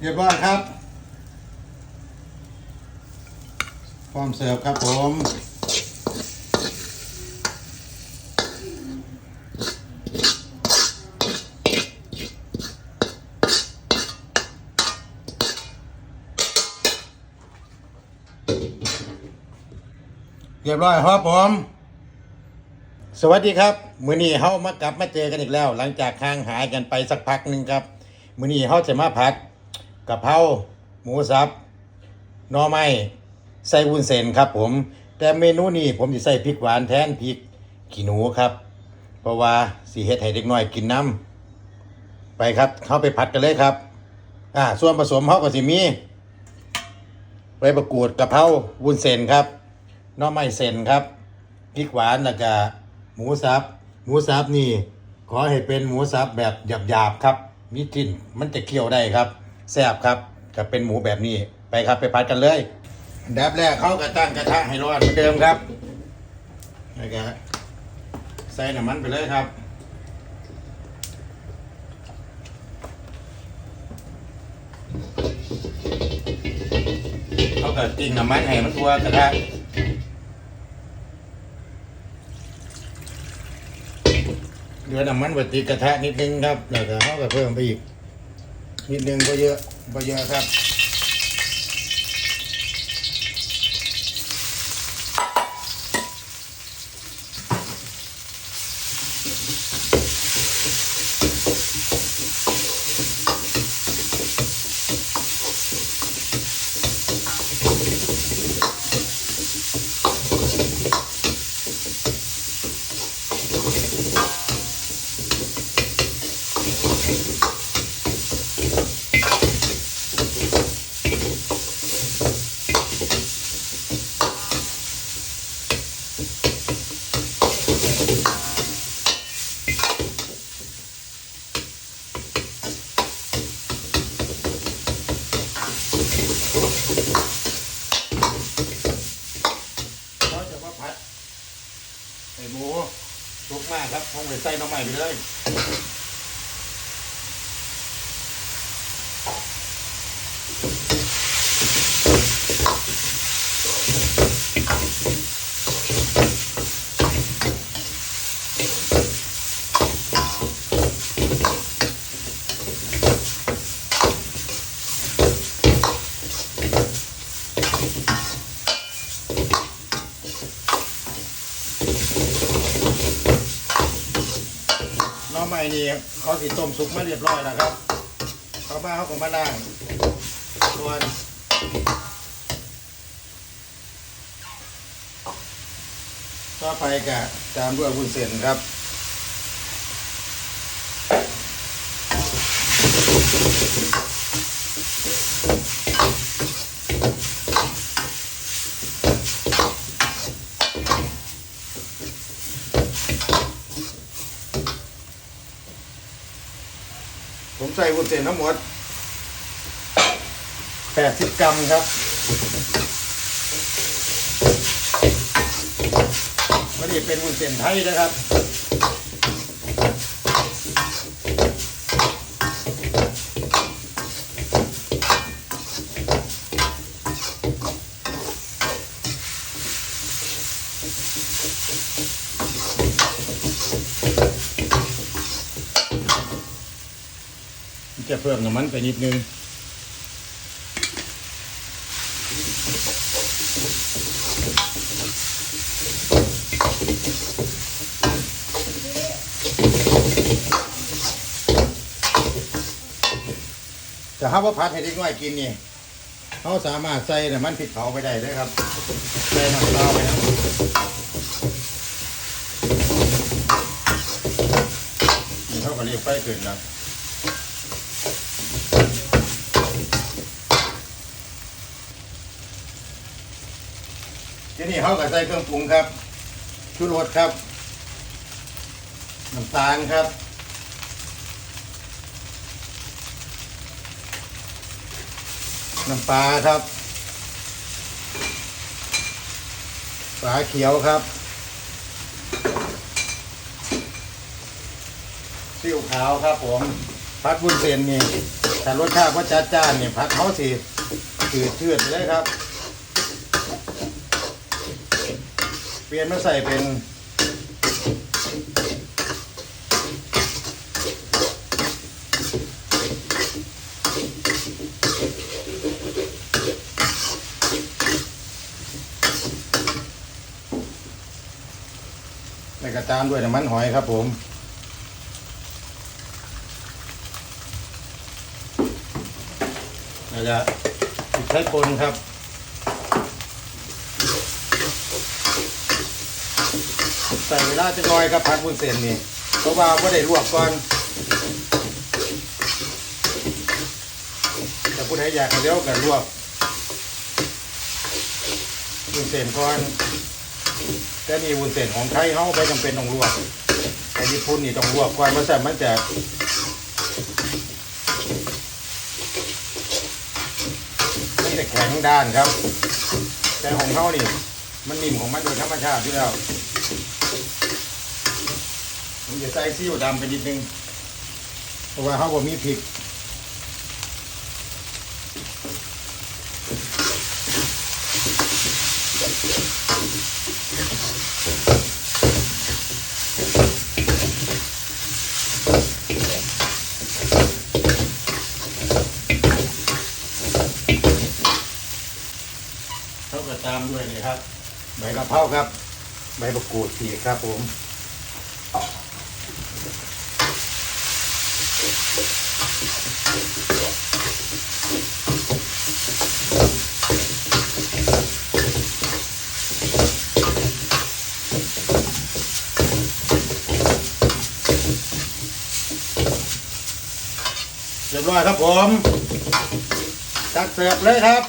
เรียบร้อยครับ พร้อมเสิร์ฟครับผมเรียบร้อยครับผม สวัสดีครับ มื้อนี้เฮามากลับมาเจอกันอีกแล้ว หลังจากห่างหายกันไปสักพักหนึ่งครับ มื้อนี้เฮาจะมาผัด กะเพราหมูสับหน่อไม้ใส่วุ้นเส้นครับผม แต่เมนูนี้ผมจะใส่พริกหวานแทนพริกขี้หนูครับ เพราะว่าสีเฮ็ดให้เด็กน้อยกินน้ำไปครับเข้าไปผัดกันเลยครับอ่าส่วนผสมเฮาก็สิมีใบประกรูดกะเพราวุ้นเส้นครับหน่อไม้เส้นครับพริกหวานแล้วก็หมูสับหมูสับนี่ ขอให้เป็นหมูสับแบบหยาบๆครับมีกลิ่นมันจะเคี่ยวได้ครับ แซ่บครับจะเป็นหมูแบบนี้ไปครับไปพัดกันเลยอันดับแรกเขาก็ตั้งกระทะให้ร้อนเหมือนเดิมครับแล้วก็ใส่น้ำมันไปเลยครับเขาก็จิ้งน้ำมันให้มันทั่วกระทะเหลือน้ำมันบดติดกระทะนิดนึงครับแล้วก็เขาก็เพิ่มไปอีก นิดนึงก็เยอะก็เยอะครับ มากครับต้อใส่หน้ำใหม่ไปเลย ใหม่นี่เขาสิต้มสุกมาเรียบร้อยแล้วครับ เขามาเขาก็มาล้างส่วนต่อไปก็ตามด้วยวุ้นเส้นครับ ใส่วุ้นเส้นทั้งหมด80กรัมครับ วันนี้เป็นวุ้นเส้นไทยนะครับ จะเพิ่มน้ำมันไปนิดนึงจะห้าว่าพัดให้เด็กน้อยกินนี่เขาสามารถใส่น้ำมันพริกเผาไปได้เลยครับ ใส่น้ำเปล่าไปนะนี่เขาก็เรียกไฟขึ้นแล้ว ทีนี้เขาก็ใส่เครื่องปรุงครับชูรสครับน้ำตาลครับน้ำปลาครับฝาเขียวครับซีอิ๊วขาวครับผมพัดวุ้นเส้นนี่ถ้ารสชาติว่าจัดจ้านเนี่ยผัดเขาสิจืดชืดเลยครับ เปลี่ยนมาใส่เป็นแล้วก็ตามด้วยน้ำมันหอยครับผม แล้วก็พริกไทยป่นครับ ใส่เวลาจะน้อยครับผัดวุ้นเส้นนี่เพราะว่าไม่ได้ลวกก่อนแต่ผู้ใดอยากให้เร็วก็ลวกวุ้นเส้นก่อนแต่นี่วุ้นเส้นของไทยเขาไม่จำเป็นต้องลวกแต่ญี่ปุ่นนี่ต้องลวกก่อนเพราะฉะนั้นมันจะมันจะแข็งด้านครับ แต่ของเขานี่มันนิ่มของมันโดยธรรมชาติอยู่แล้ว ผมจะใส่ซีอิ๊วดำไปนิดนึง เพราะว่าเขาบ่มีพริกเขาก็ตามด้วยนี่ครับ ใบกะเพราครับ ใบมะกรูดสีครับผม เรียบร้อยครับผมตักเสิร์ฟเลยครับ